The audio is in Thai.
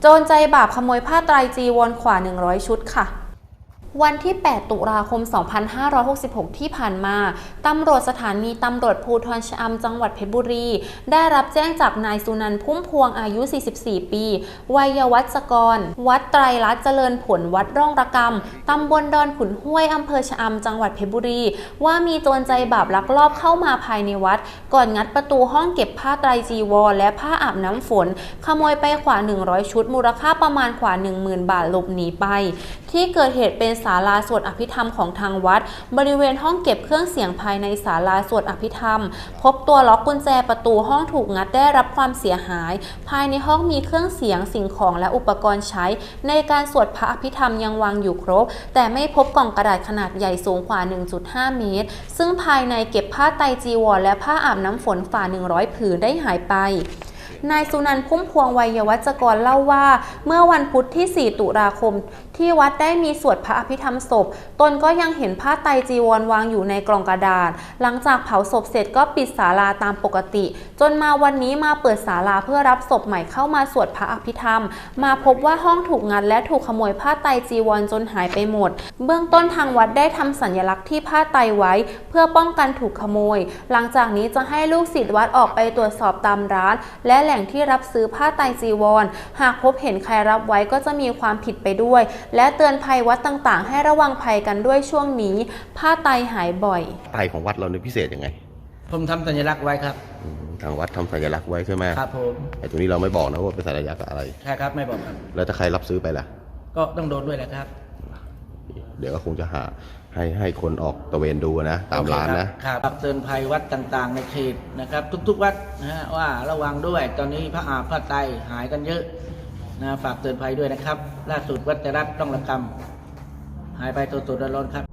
โจรใจบาปขโมยผ้าไตรจีวรขวา 100 ชุดค่ะ วันที่ 8 ตุลาคม 2566 ที่ผ่านมา ตำรวจสถานีตำรวจภูธรชะอำจังหวัดเพชรบุรี ได้รับแจ้งจากนายสุนันท์พุ่มพวงอายุ 44 ปี วัยวัชกร วัดไตรรัตน์เจริญผลวัดร่องระกำตำบลดอนขุนห้วยอำเภอชะอำจังหวัดเพชรบุรี ว่ามีโจรใจบาปลักลอบเข้ามาภายในวัด ก่อนงัดประตูห้องเก็บผ้าไตรจีวร และผ้าอาบน้ำฝน ขโมยไปกว่า100 ชุด มูลค่าประมาณกว่า10,000 บาทหลบหนีไป ที่เกิดเหตุเป็นศาลาสวดอภิธรรมของทางวัด บริเวณห้องเก็บเครื่องเสียงภายในศาลาสวดอภิธรรม พบตัวล็อกกุญแจประตูห้องถูกงัดได้รับความเสียหาย ภายในห้องมีเครื่องเสียงสิ่งของและอุปกรณ์ใช้ ในการสวดพระอภิธรรมยังวางอยู่ครบ แต่ไม่พบกล่องกระดาษขนาดใหญ่สูงกว่า 1.5 เมตร ซึ่งภายในเก็บผ้าไตรจีวรและผ้าอาบน้ำฝนฝ่า 100 ผืนได้หายไปนายสุนันท์พุ่มพวงวัยวัจกรเล่าว่า เมื่อวันพุธที่ 4 ตุลาคม ที่วัดได้มีสวดพระอภิธรรมศพ ตนก็ยังเห็นผ้าไตรจีวรวางอยู่ในกล่องกระดาษ หลังจากเผาศพเสร็จก็ปิดศาลาตามปกติ จนมาวันนี้มาเปิดศาลาเพื่อรับศพใหม่เข้ามาสวดพระอภิธรรม มาพบว่าห้องถูกงัดและถูกขโมยผ้าไตรจีวรจนหายไปหมด เบื้องต้นทางวัดได้ทำสัญลักษณ์ที่ผ้าไตรไว้ เพื่อป้องกันถูกขโมย หลังจากนี้จะให้ลูกศิษย์วัดออกไปตรวจสอบตามร้าน และแหล่งที่รับซื้อผ้าไตรจีวร หากพบเห็นใครรับไว้ก็จะมีความผิดไปด้วยและเตือนภัยวัดต่างๆ ให้ระวังภัยกันด้วยช่วงนี้ ผ้าไตรหายบ่อย ไตของวัดเราเนี่ยพิเศษยังไง ผมทำสัญลักษณ์ไว้ครับ อืมทางวัดทำสัญลักษณ์ไว้ใช่ไหมครับผมไอ้ตรงนี้เราไม่บอกนะว่าเป็นสัญลักษณ์อะไร ใช่ครับไม่บอกครับ แล้วถ้าใครรับซื้อไปล่ะ ก็ต้องโดนด้วยแหละครับเดี๋ยวก็คงจะหาให้ให้คนออกตระเวนดูนะตามร้านนะโอเคครับครับเตือนภัยวัดต่างๆ ในเขตนะครับ ทุกๆวัดนะฮะว่าระวังด้วยตอนนี้พระอาบพระไตรหายกันเยอะ นะฝากเตือนภัยด้วยนะครับ ล่าสุดวัดจรัสต้องระกำหายไปตัวๆร้อนๆครับ